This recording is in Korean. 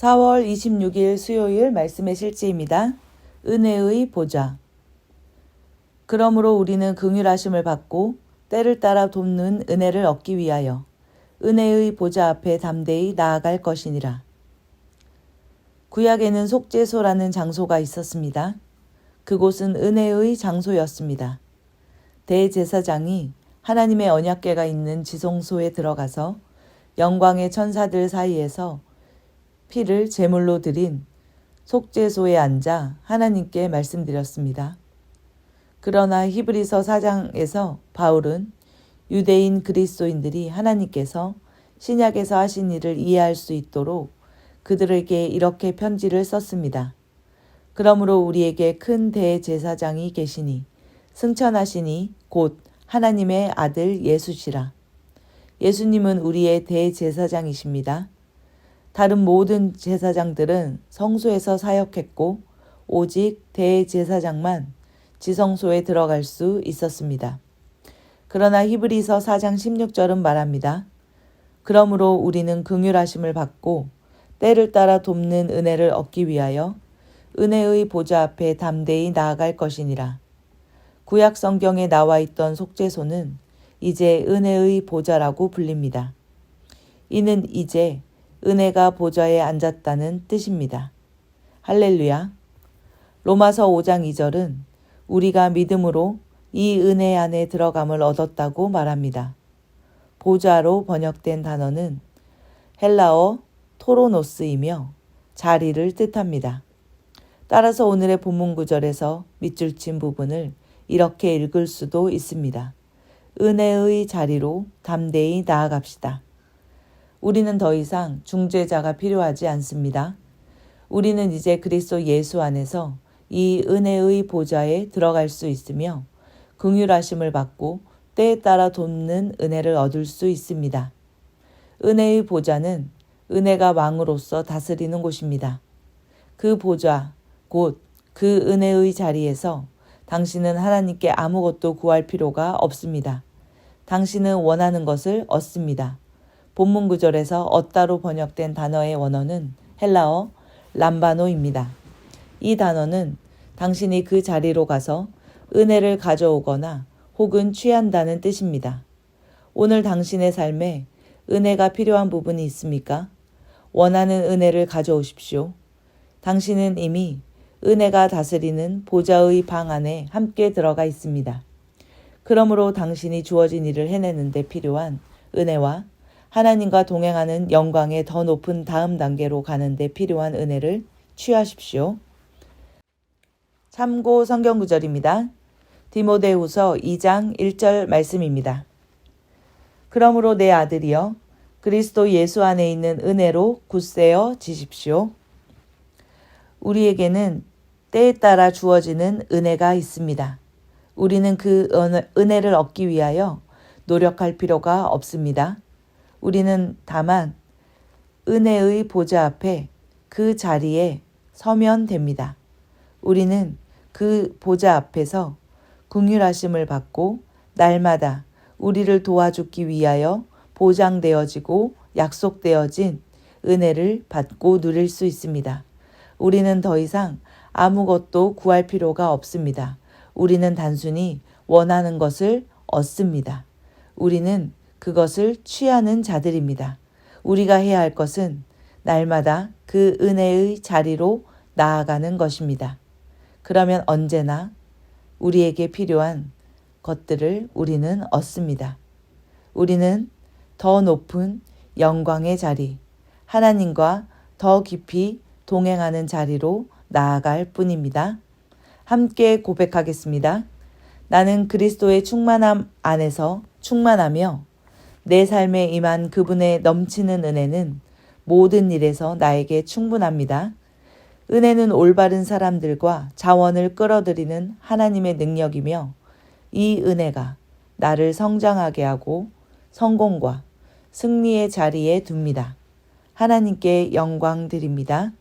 4월 26일 수요일 말씀의 실제입니다. 은혜의 보좌. 그러므로 우리는 긍휼하심을 받고 때를 따라 돕는 은혜를 얻기 위하여 은혜의 보좌 앞에 담대히 나아갈 것이니라. 구약에는 속죄소라는 장소가 있었습니다. 그곳은 은혜의 장소였습니다. 대제사장이 하나님의 언약궤가 있는 지성소에 들어가서 영광의 천사들 사이에서 피를 제물로 드린 속죄소에 앉아 하나님께 말씀드렸습니다. 그러나 히브리서 4장에서 바울은 유대인 그리스도인들이 하나님께서 신약에서 하신 일을 이해할 수 있도록 그들에게 이렇게 편지를 썼습니다. 그러므로 우리에게 큰 대제사장이 계시니 승천하시니 곧 하나님의 아들 예수시라. 예수님은 우리의 대제사장이십니다. 다른 모든 제사장들은 성소에서 사역했고 오직 대제사장만 지성소에 들어갈 수 있었습니다. 그러나 히브리서 4장 16절은 말합니다. 그러므로 우리는 긍휼하심을 받고 때를 따라 돕는 은혜를 얻기 위하여 은혜의 보좌 앞에 담대히 나아갈 것이니라. 구약 성경에 나와 있던 속죄소는 이제 은혜의 보좌라고 불립니다. 이는 이제 은혜가 보좌에 앉았다는 뜻입니다. 할렐루야. 로마서 5장 2절은 우리가 믿음으로 이 은혜 안에 들어감을 얻었다고 말합니다. 보좌로 번역된 단어는 헬라어 토로노스이며 자리를 뜻합니다. 따라서 오늘의 본문 구절에서 밑줄 친 부분을 이렇게 읽을 수도 있습니다. 은혜의 자리로 담대히 나아갑시다. 우리는 더 이상 중재자가 필요하지 않습니다. 우리는 이제 그리스도 예수 안에서 이 은혜의 보좌에 들어갈 수 있으며 긍휼하심을 받고 때에 따라 돕는 은혜를 얻을 수 있습니다. 은혜의 보좌는 은혜가 왕으로서 다스리는 곳입니다. 그 보좌, 곧 그 은혜의 자리에서 당신은 하나님께 아무것도 구할 필요가 없습니다. 당신은 원하는 것을 얻습니다. 본문 구절에서 얻다로 번역된 단어의 원어는 헬라어 람바노입니다. 이 단어는 당신이 그 자리로 가서 은혜를 가져오거나 혹은 취한다는 뜻입니다. 오늘 당신의 삶에 은혜가 필요한 부분이 있습니까? 원하는 은혜를 가져오십시오. 당신은 이미 은혜가 다스리는 보좌의 방 안에 함께 들어가 있습니다. 그러므로 당신이 주어진 일을 해내는 데 필요한 은혜와 하나님과 동행하는 영광의 더 높은 다음 단계로 가는데 필요한 은혜를 취하십시오. 참고 성경 구절입니다. 디모데후서 2장 1절 말씀입니다. 그러므로 내 아들이여 그리스도 예수 안에 있는 은혜로 굳세어 지십시오. 우리에게는 때에 따라 주어지는 은혜가 있습니다. 우리는 그 은혜를 얻기 위하여 노력할 필요가 없습니다. 우리는 다만 은혜의 보좌 앞에 그 자리에 서면 됩니다. 우리는 그 보좌 앞에서 궁휼하심을 받고 날마다 우리를 도와주기 위하여 보장되어지고 약속되어진 은혜를 받고 누릴 수 있습니다. 우리는 더 이상 아무것도 구할 필요가 없습니다. 우리는 단순히 원하는 것을 얻습니다. 우리는 그것을 취하는 자들입니다. 우리가 해야 할 것은 날마다 그 은혜의 자리로 나아가는 것입니다. 그러면 언제나 우리에게 필요한 것들을 우리는 얻습니다. 우리는 더 높은 영광의 자리, 하나님과 더 깊이 동행하는 자리로 나아갈 뿐입니다. 함께 고백하겠습니다. 나는 그리스도의 충만함 안에서 충만하며 내 삶에 임한 그분의 넘치는 은혜는 모든 일에서 나에게 충분합니다. 은혜는 올바른 사람들과 자원을 끌어들이는 하나님의 능력이며 이 은혜가 나를 성장하게 하고 성공과 승리의 자리에 둡니다. 하나님께 영광 드립니다.